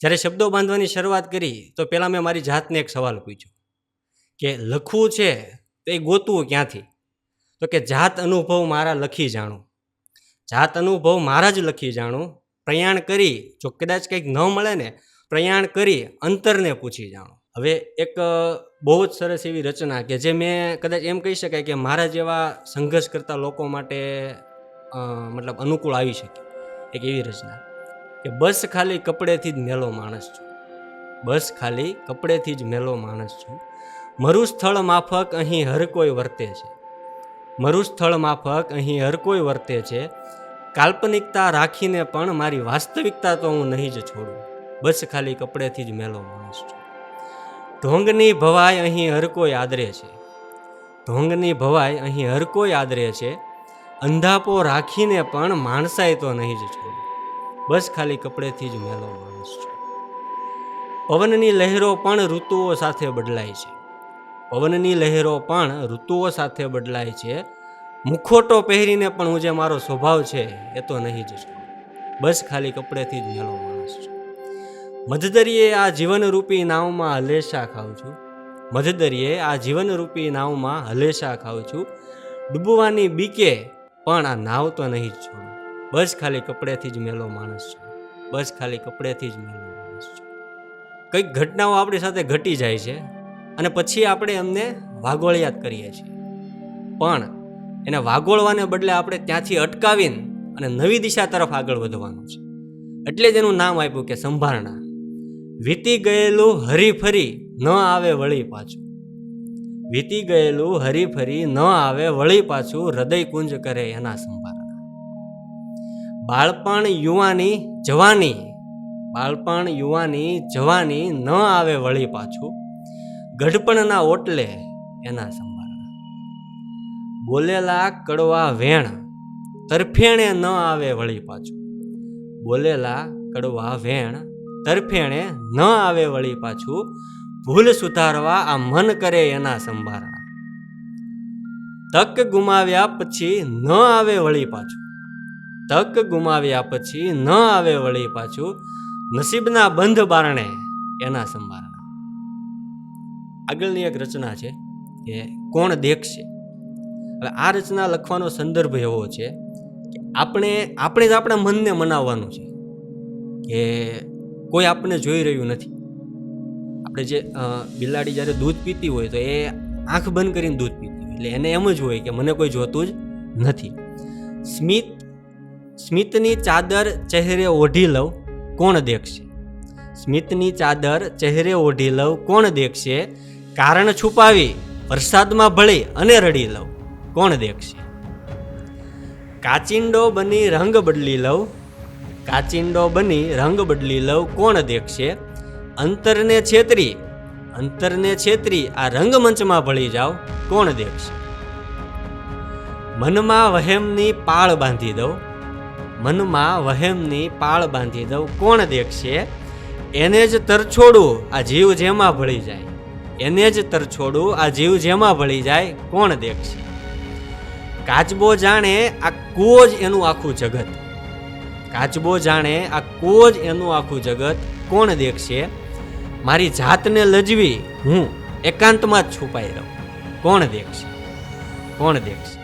જ્યારે શબ્દો બાંધવાની શરૂઆત કરી, તો પહેલાં મેં મારી જાતને એક સવાલ પૂછ્યો કે લખવું છે તો એ ગોતવું ક્યાંથી? તો કે જાત અનુભવ મારા લખી જાણું. જાત અનુભવ મારા જ લખી જાણું. પ્રયાણ કરી, જો કદાચ કંઈક ન મળે ને, પ્રયાણ કરી, અંતરને પૂછી જાણું. હવે એક બહુ જ સરસ એવી રચના કે જે મેં કદાચ એમ કહી શકાય કે મારા જેવા સંઘર્ષ કરતા લોકો માટે મતલબ અનુકૂળ આવી શકે. એક એવી રચના. કે બસ ખાલી કપડેથી જ મેલો માણસ છું. બસ ખાલી કપડેથી જ મેલો માણસ છું. મરું સ્થળ માફક અહીં હર કોઈ વર્તે છે. મરું સ્થળ માફક અહીં હર કોઈ વર્તે છે. કાલ્પનિકતા રાખીને પણ મારી વાસ્તવિકતા તો હું નહીં જ છોડું. બસ ખાલી કપડેથી જ મેલો માણસ છું. ઢોંગની ભવાઈ અહીં હર કોઈ આદરે છે. ઢોંગની ભવાઈ અહીં હર કોઈ આદરે છે. અંધાપો રાખીને પણ માણસાય તો નહીં જ છોડું. બસ ખાલી કપડેથી જ મેલો માણસ છું. પવનની લહેરો પણ ઋતુઓ સાથે બદલાય છે. પવનની લહેરો પણ ઋતુઓ સાથે બદલાય છે. મુખોટો પહેરીને પણ હું જે મારો સ્વભાવ છે એ તો નહીં જ છું. બસ ખાલી કપડેથી જ મેલો માણસ છું. મધદરીએ આ જીવનરૂપી નાવમાં હલેશા ખાઉં છું. મધદરીએ આ જીવનરૂપી નાવમાં હલેશા ખાઉં છું. ડૂબવાની બીકે પણ આ નાવ તો નહીં જ છોડું. બસ ખાલી કપડેથી જ મેલો માણસ છું. બસ ખાલી કપડેથી જ મેલો માણસ છું. કંઈક ઘટનાઓ આપણી સાથે ઘટી જાય છે અને પછી આપણે એમને વાગોળિયાત કરીએ છીએ. પણ એને વાગોળવાને બદલે આપણે ત્યાંથી અટકાવીને અને નવી દિશા તરફ આગળ વધવાનું છે. એટલે જ એનું નામ આપ્યું કે સંભારણા. વીતી ગયેલું હરીફરી ન આવે વળી પાછું. વીતી ગયેલું હરીફરી ન આવે વળી પાછું હૃદય કુંજ કરે એના સંભારણા બાળપણ યુવાની જવાની, બાળપણ યુવાની જવાની ન આવે વળી પાછું, ગઢપણના ઓટલે એના સંભારણા. બોલેલા કડવા વેણ તરફેણે ન આવે વળી પાછું. બોલેલા કડવા વેણ તરફેણે ન આવે વળી પાછું, ભૂલ સુધારવા આ મન કરે એના સંભારણા. તક ગુમાવ્યા પછી ન આવે વળી પાછું. તક ગુમાવ્યા પછી ન આવે વળી પાછું, નસીબના બંધ બારણે એના સંભારણા. આગળની એક રચના છે કે કોણ દેખશે? હવે આ રચના લખવાનો સંદર્ભ એવો છે કે આપણે આપણે જ આપણા મનને મનાવવાનું છે કે કોઈ આપણને જોઈ રહ્યું નથી. આપણે જે બિલાડી જ્યારે દૂધ પીતી હોય તો એ આંખ બંધ કરીને દૂધ પીતી હોય. એટલે એને એમ જ હોય કે મને કોઈ જોતું જ નથી. સ્મિત સ્મિતની ચાદર ચહેરે ઓઢી લઉં, કોણ દેખશે? સ્મિતની ચાદર ચહેરે ઓઢી લઉં, કોણ દેખશે? કારણ છુપાવી, વરસાદમાં ભળી અને રડી લઉં, કોણ દેખશે? કાચિંડો બની રંગ બદલી લઉં, કાચિંડો બની રંગ બદલી લઉં, કોણ દેખશે? અંતરને છેતરી અંતરને છેતરી, આ રંગમંચમાં ભળી જાવ કોણ દેખશે? મનમાં વહેમની પાળ બાંધી દઉં મનમાં વહેમની પાળ બાંધી દઉં. કોણ દેખશે? એને જ તરછોડું આ જીવ જેમાં ભળી જાય. એને જ તરછોડું આ જીવ જેમાં ભળી જાય. કોણ દેખશે? કાચબો જાણે આ કુઓ જ એનું આખું જગત. કાચબો જાણે આ કુઓ જ એનું આખું જગત. કોણ દેખશે? મારી જાતને લજવી હું એકાંતમાં જ છુપાઈ રહું. કોણ દેખશે? કોણ દેખશે?